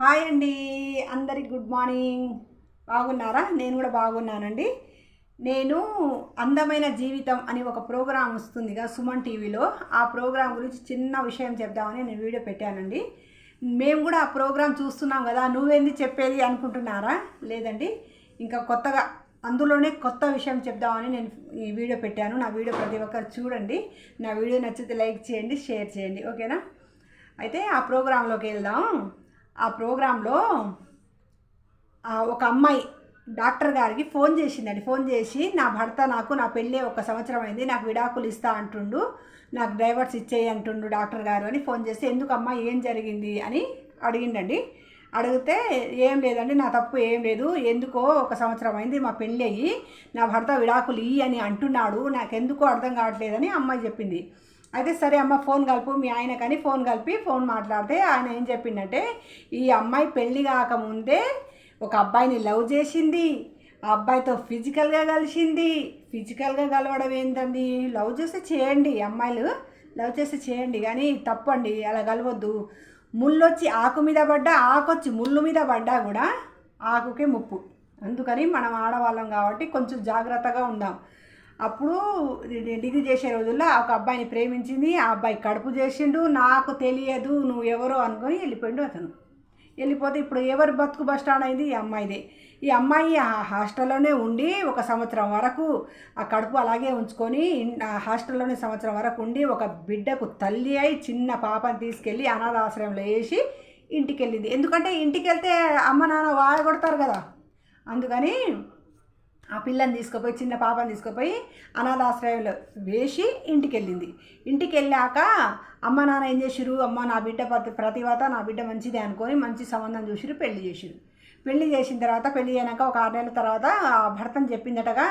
Hi అండి అందరికి good morning. బాగున్నారా? నేను కూడా బాగున్నానండి. నేను అందమైన జీవితం అని ఒక ప్రోగ్రాం వస్తుందిగా సుమన్ టీవీలో. ఆ ప్రోగ్రాం గురించి చిన్న విషయం చెప్దామని నేను వీడియో పెట్టానండి. మేము కూడా ఆ ప్రోగ్రాం చూస్తున్నాం కదా నువ్వేంది చెప్పేది అనుకుంటున్నారా? లేదండి. ఇంకా కొత్తగా అందులోనే కొత్త విషయం చెప్దామని నేను ఈ వీడియో పెట్టాను. నా వీడియో ప్రతి ఒక్కరు చూడండి. నా వీడియో నచ్చితే లైక్ చేయండి షేర్ చేయండి. ఓకేనా? అయితే ఆ ప్రోగ్రాంలోకి వెళ్దాం. ఆ ప్రోగ్రాంలో ఒక అమ్మాయి డాక్టర్ గారికి ఫోన్ చేసిందండి. ఫోన్ చేసి నా భర్త నాకు నా పెళ్ళి ఒక సంవత్సరం అయింది నాకు విడాకులు ఇస్తా అంటుండు నాకు డైవర్స్ ఇచ్చేయి అంటుండు డాక్టర్ గారు అని ఫోన్ చేసి ఎందుకమ్మా ఏం జరిగింది? అని అడిగిండండి. అడిగితే ఏం లేదండి నా తప్పు ఏం లేదు ఎందుకో ఒక సంవత్సరం అయింది మా పెళ్ళి అయ్యి నా భర్త విడాకులు ఇయ్యి అని అంటున్నాడు. నాకెందుకో అర్థం కావట్లేదని అమ్మాయి చెప్పింది. అయితే సరే అమ్మ ఫోన్ కలుపు మీ ఆయన కానీ ఫోన్ కలిపి ఫోన్ మాట్లాడితే ఆయన ఏం చెప్పిందంటే ఈ అమ్మాయి పెళ్ళి కాకముందే ఒక అబ్బాయిని లవ్ చేసింది. ఆ అబ్బాయితో ఫిజికల్గా కలిసింది. ఫిజికల్గా కలవడం ఏంటండి? లవ్ చేస్తే చేయండి అమ్మాయిలు లవ్ చేస్తే చేయండి కానీ తప్పండి అలా కలవద్దు. ముళ్ళొచ్చి ఆకు మీద పడ్డా ఆకొచ్చి ముళ్ళు మీద పడ్డా కూడా ఆకుకే ముప్పు. అందుకని మనం ఆడవాళ్ళం కాబట్టి కొంచెం జాగ్రత్తగా ఉందాం. అప్పుడు డిగ్రీ చేసే రోజుల్లో ఒక అబ్బాయిని ప్రేమించింది. ఆ అబ్బాయి కడుపు చేసిండు. నాకు తెలియదు నువ్వు ఎవరో అనుకొని వెళ్ళిపోయిండు అతను. వెళ్ళిపోతే ఇప్పుడు ఎవరు బతుకు బస్ స్టాండ్ అయింది? ఈ అమ్మాయిదే. ఈ అమ్మాయి ఆ హాస్టల్లోనే ఉండి ఒక సంవత్సరం వరకు ఆ కడుపు అలాగే ఉంచుకొని ఆ హాస్టల్లోనే సంవత్సరం వరకు ఉండి ఒక బిడ్డకు తల్లి అయి చిన్న పాపని తీసుకెళ్ళి అనాథాశ్రయంలో వేసి ఇంటికి వెళ్ళింది ఎందుకంటే ఇంటికి వెళ్తే అమ్మ నాన్న వాయ కొడతారు కదా. అందుకని ఆ పిల్లని తీసుకుపోయి చిన్న పాపని తీసుకుపోయి అనాథాశ్రయంలో వేసి ఇంటికి వెళ్ళింది ఇంటికి వెళ్ళాక అమ్మ నాన్న ఏం చేసిరు అమ్మ నా బిడ్డ ప్రతి ప్రతివాత నా బిడ్డ మంచిదే అనుకొని మంచి సంబంధం చూసిరు పెళ్ళి చేసిరు పెళ్ళి చేసిన తర్వాత పెళ్ళి అయినాక ఒక ఆరు నెలల తర్వాత ఆ భర్తను చెప్పిందటగా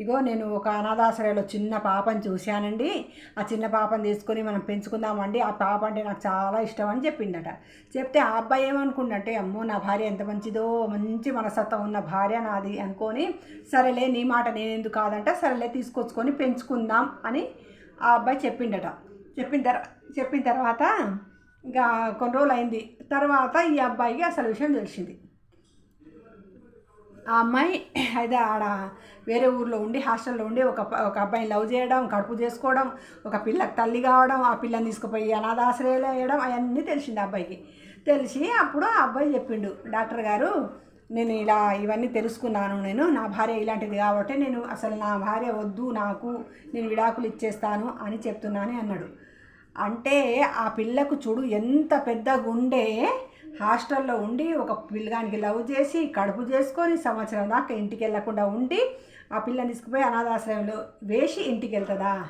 ఇగో నేను ఒక అనాథాశ్రయలో చిన్న పాపని చూశానండి. ఆ చిన్న పాపని తీసుకొని మనం పెంచుకుందామండి ఆ పాప అంటే నాకు చాలా ఇష్టం అని చెప్పిందట. చెప్తే ఆ అబ్బాయి ఏమనుకుండంటే అమ్మో నా భార్య ఎంత మంచిదో మంచి మనసత్వం ఉన్న భార్య నాది అనుకొని సరేలే నీ మాట నేనెందుకు కాదంట సరేలే తీసుకొచ్చుకొని పెంచుకుందాం అని ఆ అబ్బాయి చెప్పిండట. చెప్పిన తర్వాత చెప్పిన తర్వాత ఇంకా కొన్ని రోజులు అయింది. తర్వాత ఈ అబ్బాయికి అసలు విషయం తెలిసింది. ఆ అమ్మాయి అయితే ఆడ వేరే ఊర్లో ఉండి హాస్టల్లో ఉండి ఒక ఒక అబ్బాయిని లవ్ చేయడం కడుపు చేసుకోవడం ఒక పిల్లకి తల్లి కావడం ఆ పిల్లని తీసుకుపోయి అనాథాశ్రయాలు వేయడం అవన్నీ తెలిసింది ఆ అబ్బాయికి. తెలిసి అప్పుడు ఆ అబ్బాయి చెప్పిండు డాక్టర్ గారు నేను ఇలా ఇవన్నీ తెలుసుకున్నాను నేను నా భార్య ఇలాంటిది కాబట్టి నేను అసలు నా భార్య వద్దు నాకు నేను విడాకులు ఇచ్చేస్తాను అని చెప్తున్నాను అన్నాడు. అంటే ఆ పిల్లకు చూడు ఎంత పెద్ద గుండె హాస్టల్లో ఉండి ఒక పిల్లగానికి లవ్ చేసి కడుపు చేసుకొని సంవత్సరం దాకా ఇంటికి వెళ్ళకుండా ఉండి ఆ పిల్లని తీసుకుపోయి అనాథాశ్రయంలో వేసి ఇంటికి వెళ్తుందా?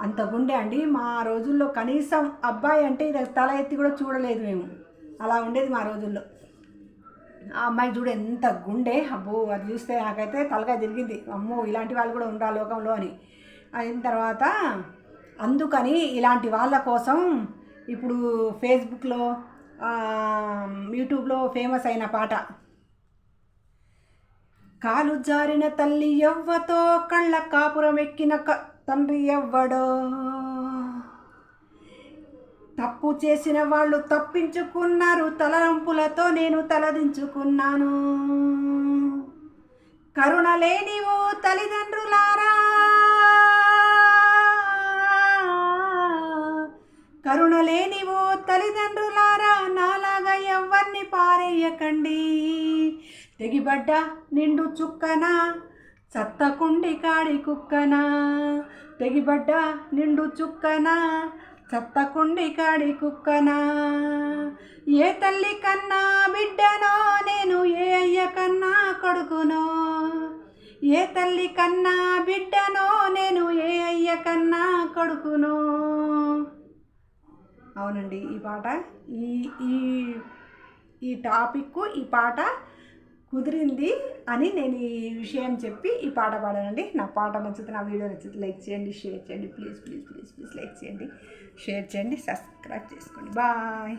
అంత గుండె అండి. మా రోజుల్లో కనీసం అబ్బాయి అంటే ఇది తల ఎత్తి కూడా చూడలేదు మేము. అలా ఉండేది మా రోజుల్లో. ఆ అమ్మాయి చూడు ఎంత గుండె. అబ్బో అది చూస్తే నాకైతే తలకాయ తిరిగింది. అమ్మో ఇలాంటి వాళ్ళు కూడా ఉండాలి లోకంలో అని. అయిన తర్వాత అందుకని ఇలాంటి వాళ్ళ కోసం ఇప్పుడు ఫేస్బుక్లో యూట్యూబ్లో ఫేమస్ అయిన పాట. కాలు జారిన తల్లి ఎవ్వతో కళ్ళ కాపురం ఎక్కిన క తండ్రి ఎవ్వడో. తప్పు చేసిన వాళ్ళు తప్పించుకున్నారు తలరంపులతో నేను తలదించుకున్నాను. కరుణ లేనివో తల్లిదండ్రులారా. కరుణ లేనివో తల్లిదండ్రులారా. తెగిబడ్డ నిండు చుక్కన చత్తకుండి కాడి కుక్కన. తెగిబడ్డ నిండు చుక్కన చత్తకుండి కాడి కుక్కన. ఏ తల్లి కన్నా బిడ్డనో నేను ఏ అయ్య కన్నా కొడుకునో. ఏ తల్లి కన్నా బిడ్డనో నేను ఏ అయ్య కన్నా కొడుకునో. అవునండి ఈ పాట ఈ ఈ ఈ టాపిక్ ఈ పాట కుదిరింది అని నేను ఈ విషయం చెప్పి ఈ పాట పాడానండి. నా పాట నచ్చితే నా వీడియో నచ్చితే లైక్ చేయండి షేర్ చేయండి. Please please please please like చేయండి షేర్ చేయండి సబ్స్క్రైబ్ చేసుకోండి. బాయ్.